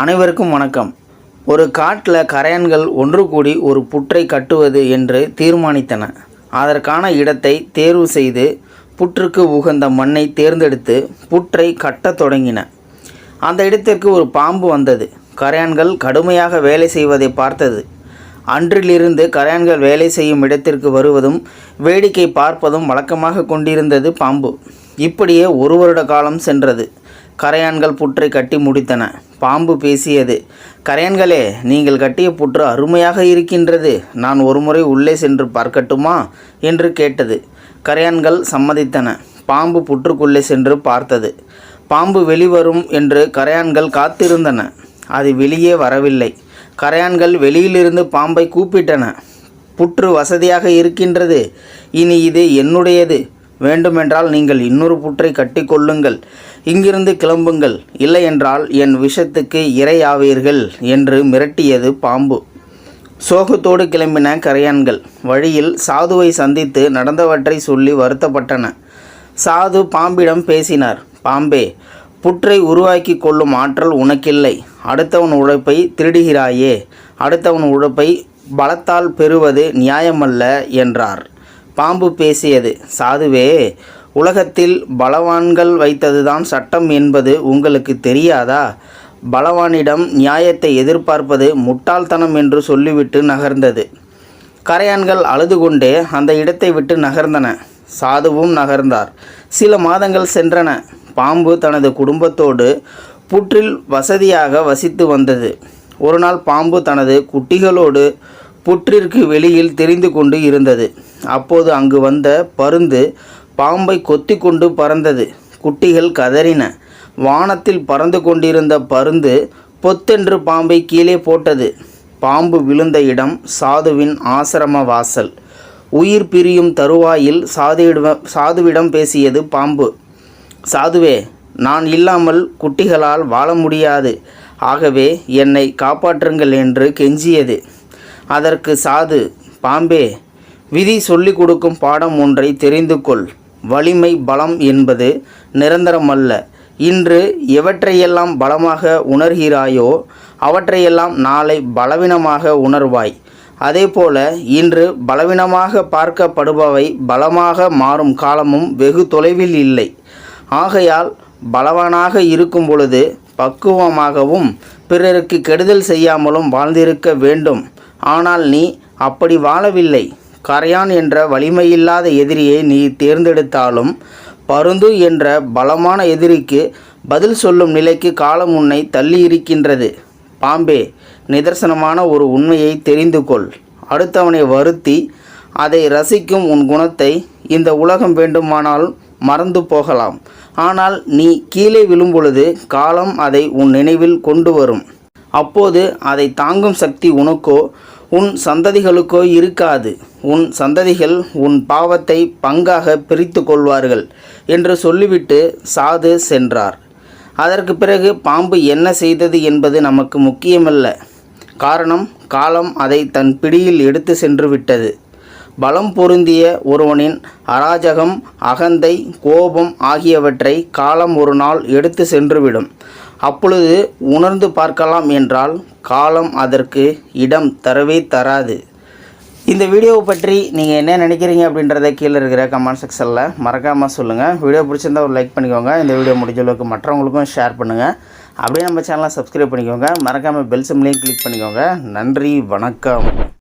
அனைவருக்கும் வணக்கம். ஒரு காட்டில் கரையான்கள் ஒன்று கூடி ஒரு புற்றை கட்டுவது என்று தீர்மானித்தன. அதற்கான இடத்தை தேர்வு செய்து புற்றுக்கு உகந்த மண்ணை தேர்ந்தெடுத்து புற்றை கட்டத் தொடங்கின. அந்த இடத்திற்கு ஒரு பாம்பு வந்தது. கரையான்கள் கடுமையாக வேலை செய்வதை பார்த்தது. அன்றிலிருந்து கரையான்கள் வேலை செய்யும் இடத்திற்கு வருவதும் வேடிக்கை பார்ப்பதும் வழக்கமாக கொண்டிருந்தது பாம்பு. இப்படியே ஒரு வருட காலம் சென்றது. கரையான்கள் புற்றை கட்டி முடித்தன. பாம்பு பேசியது கரையான்களே நீங்கள் கட்டிய புற்று அருமையாக இருக்கின்றது. நான் ஒருமுறை உள்ளே சென்று பார்க்கட்டுமா? என்று கேட்டது. கரையான்கள் சம்மதித்தன. பாம்பு புற்றுக்குள்ளே சென்று பார்த்தது. பாம்பு வெளிவரும் என்று கரையான்கள் காத்திருந்தன. அது வெளியே வரவில்லை. கரையான்கள் வெளியிலிருந்து பாம்பை கூப்பிட்டன. புற்று வசதியாக இருக்கின்றது. இனி இது என்னுடையது? வேண்டுமென்றால் நீங்கள் இன்னொரு புற்றை கட்டிக்கொள்ளுங்கள். இங்கிருந்து கிளம்புங்கள். இல்லையென்றால் என் விஷத்துக்கு இரையாவீர்கள் என்று மிரட்டியது பாம்பு. சோகத்தோடு கிளம்பின கரையான்கள் வழியில் சாதுவை சந்தித்து நடந்தவற்றை சொல்லி வருத்தப்பட்டன. சாது பாம்பிடம் பேசினார் பாம்பே புற்றை உருவாக்கி கொள்ளும் ஆற்றல் உனக்கில்லை. அடுத்தவன் உழைப்பை திருடுகிறாயே அடுத்தவன் உழைப்பை பலத்தால் பெறுவது நியாயமல்ல என்றார். பாம்பு பேசியது. சாதுவே உலகத்தில் பலவான்கள் வைத்ததுதான் சட்டம் என்பது உங்களுக்கு தெரியாதா? பலவானிடம் நியாயத்தை எதிர்பார்ப்பது முட்டாள்தனம் என்று சொல்லிவிட்டு நகர்ந்தது. கரையான்கள் அழுது கொண்டே அந்த இடத்தை விட்டு நகர்ந்தன. சாதுவும் நகர்ந்தார். சில மாதங்கள் சென்றன. பாம்பு தனது குடும்பத்தோடு புற்றில் வசதியாக வசித்து வந்தது. ஒரு நாள் பாம்பு தனது குட்டிகளோடு புற்றிற்கு வெளியில் தெரிந்து கொண்டு இருந்தது. அப்போது அங்கு வந்த பருந்து பாம்பை கொத்தி கொண்டு பறந்தது. குட்டிகள் கதறின. வானத்தில் பறந்து கொண்டிருந்த பருந்து பொத்தென்று பாம்பை கீழே போட்டது. பாம்பு விழுந்த இடம் சாதுவின் ஆசிரம வாசல். உயிர் பிரியும் தருவாயில் சாதுவிடம் சாதுவிடம் பேசியது பாம்பு. சாதுவே நான் இல்லாமல் குட்டிகளால் வாழ முடியாது. ஆகவே என்னை காப்பாற்றுங்கள் என்று கெஞ்சியது. அதற்கு சாது பாம்பே விதி சொல்லிக் கொடுக்கும் பாடம் ஒன்றை தெரிந்து கொள். வலிமை பலம் என்பது நிரந்தரமல்ல. இன்று எவற்றையெல்லாம் பலமாக உணர்கிறாயோ அவற்றையெல்லாம் நாளை பலவீனமாக உணர்வாய். அதேபோல இன்று பலவீனமாக பார்க்கப்படுபவை பலமாக மாறும் காலமும் வெகு தொலைவில் இல்லை. ஆகையால் பலவானாக இருக்கும் பொழுது பக்குவமாகவும் பிறருக்கு கெடுதல் செய்யாமலும் வாழ்ந்திருக்க வேண்டும். ஆனால் நீ அப்படி வாழவில்லை. கரையான் என்ற வலிமையில்லாத எதிரியை நீ தேர்ந்தெடுத்தாலும் பருந்து என்ற பலமான எதிரிக்கு பதில் சொல்லும் நிலைக்கு காலம் உன்னை தள்ளி இருக்கின்றது பாம்பே நிதர்சனமான ஒரு உண்மையை தெரிந்து கொள் அடுத்தவனை வருத்தி அதை ரசிக்கும் உன் குணத்தை இந்த உலகம் வேண்டுமானால் மறந்து போகலாம். ஆனால் நீ கீழே விழும்பொழுது காலம் அதை உன் நினைவில் கொண்டு வரும். அப்போது அதை தாங்கும் சக்தி உனக்கோ உன் சந்ததிகளுக்கோ இருக்காது. உன் சந்ததிகள் உன் பாவத்தை பங்காக பிரித்து கொள்வார்கள் என்று சொல்லிவிட்டு சாது சென்றார். அதற்கு பிறகு பாம்பு என்ன செய்தது என்பது நமக்கு முக்கியமல்ல. காரணம் காலம் அதை தன் பிடியில் எடுத்து சென்று விட்டது. பலம் பொருந்திய ஒருவனின் அராஜகம் அகந்தை கோபம் ஆகியவற்றை காலம் ஒரு நாள் எடுத்து சென்றுவிடும் அப்பொழுது உணர்ந்து பார்க்கலாம் என்றால் காலம் அதற்கு இடம் தரவே தராது. இந்த வீடியோவை பற்றி நீங்கள் என்ன நினைக்கிறீங்க அப்படின்றத கீழே இருக்கிற கமெண்ட் செக்ஷனில் மறக்காமல் சொல்லுங்கள் வீடியோ பிடிச்சிருந்தா ஒரு லைக் பண்ணிக்கோங்க. இந்த வீடியோ முடிஞ்ச அளவுக்கு மற்றவங்களுக்கும் ஷேர் பண்ணுங்கள் அப்படியே நம்ம சேனலை சப்ஸ்கிரைப் பண்ணிக்கோங்க. மறக்காமல் பெல் சிம்லேயும் கிளிக் பண்ணிக்கோங்க. நன்றி வணக்கம்.